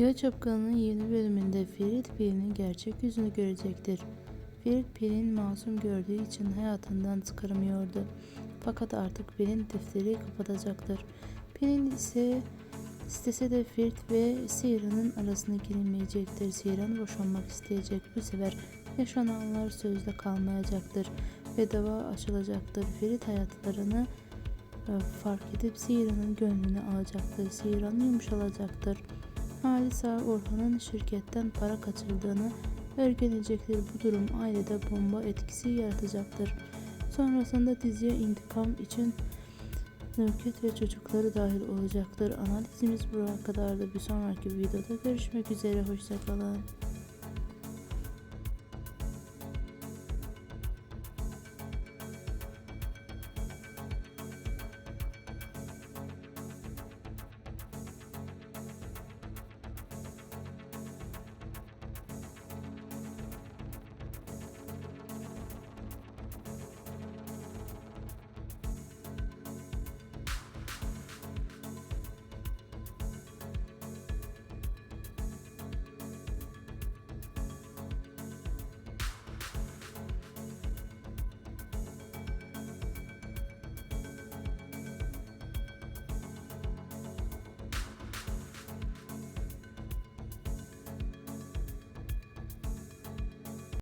Yalı Çapkını'nın yeni bölümünde Ferit Pil'in gerçek yüzünü görecektir. Ferit Pil'in masum gördüğü için hayatından çıkaramıyordu. Fakat artık Pil'in defteri kapatacaktır. Pil'in ise istese de Ferit ve Seyran'ın arasına girilmeyecektir. Seyran boşanmak isteyecek. Bu sefer yaşananlar sözde kalmayacaktır ve dava açılacaktır. Ferit hayatlarını e, fark edip Seyran'ın gönlünü alacaktır. Seyran yumuşalacaktır. Halisa Orhan'ın şirketten para kaçırdığını öğrenecektir. Bu durum ailede bomba etkisi yaratacaktır. Sonrasında diziye intikam için Nöket ve çocukları dahil olacaktır. Analizimiz buraya kadardı. Bir sonraki videoda görüşmek üzere. Hoşçakalın.